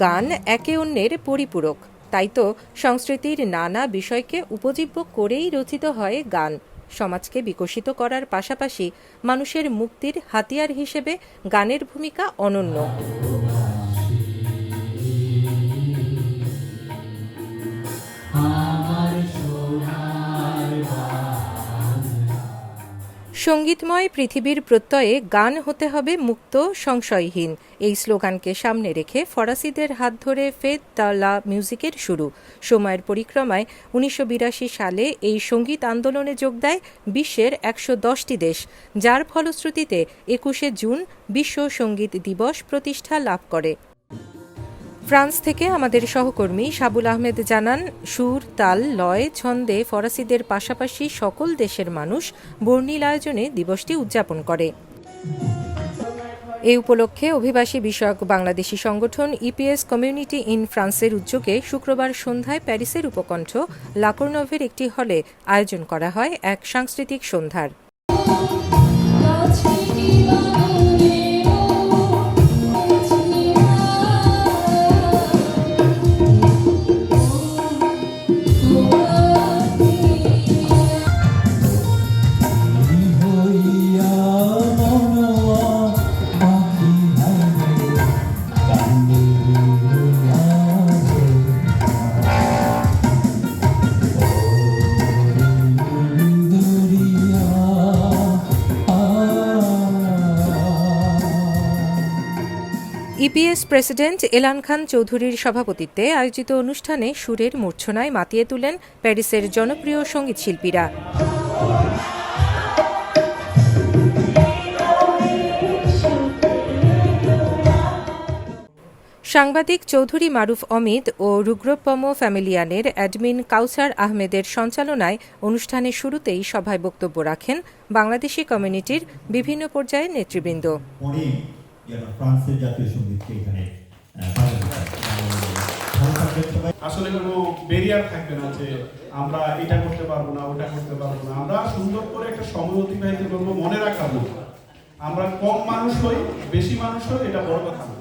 গান একে অন্যের পরিপূরক। তাই তো সংস্কৃতির নানা বিষয়কে উপজীব্য করেই রচিত হয় গান। সমাজকে বিকশিত করার পাশাপাশি মানুষের মুক্তির হাতিয়ার হিসেবে গানের ভূমিকা অনন্য। সঙ্গীতময় পৃথিবীর প্রত্যয়ে গান হতে হবে মুক্ত, সংশয়হীন। এই স্লোগানকে সামনে রেখে ফরাসিদের হাত ধরে ফেদ তালা মিউজিকের শুরু। সময়ের পরিক্রমায় উনিশশো বিরাশি সালে এই সংগীত আন্দোলনে যোগ দেয় বিশ্বের একশো দশটি দেশ, যার ফলশ্রুতিতে একুশে জুন বিশ্ব সংগীত দিবস প্রতিষ্ঠা লাভ করে। ফ্রান্স থেকে আমাদের সহকর্মী সাবুল আহমেদ জানান, সুর, তাল, লয়, ছন্দে ফরাসিদের পাশাপাশি সকল দেশের মানুষ বর্ণিল আয়োজনে দিবসটি উদযাপন করে। এই উপলক্ষে অভিবাসী বিষয়ক বাংলাদেশি সংগঠন ইপিএস কমিউনিটি ইন ফ্রান্সের উদ্যোগে শুক্রবার সন্ধ্যায় প্যারিসের উপকণ্ঠ লাকোর্নভের একটি হলে আয়োজন করা হয় এক সাংস্কৃতিক সন্ধ্যার। ইপিএস প্রেসিডেন্ট এলান খান চৌধুরীর সভাপতিত্বে আয়োজিত অনুষ্ঠানে সুরের মূর্ছনায় মাতিয়ে তুলেন প্যারিসের জনপ্রিয় সংগীত শিল্পীরা। সাংবাদিক চৌধুরী মারুফ অমিত ও রুগ্রপম ফ্যামিলিয়ানের অ্যাডমিন কাউসার আহমেদের সঞ্চালনায় অনুষ্ঠানের শুরুতেই সভায় বক্তব্য রাখেন বাংলাদেশি কমিউনিটির বিভিন্ন পর্যায়ের নেতৃবৃন্দ। ফ্রান্সের জাতীয় সঙ্গীতকে এখানে আসলে কোনো ব্যারিয়ার থাকবে না যে আমরা এটা করতে পারব না, ওটা করতে পারব না। আমরা সুন্দর করে একটা সময় অতিবাহিত করব, মনে রাখাবো। আমরা কম মানুষ হই, বেশি মানুষ হই, এটা বড় কথা না।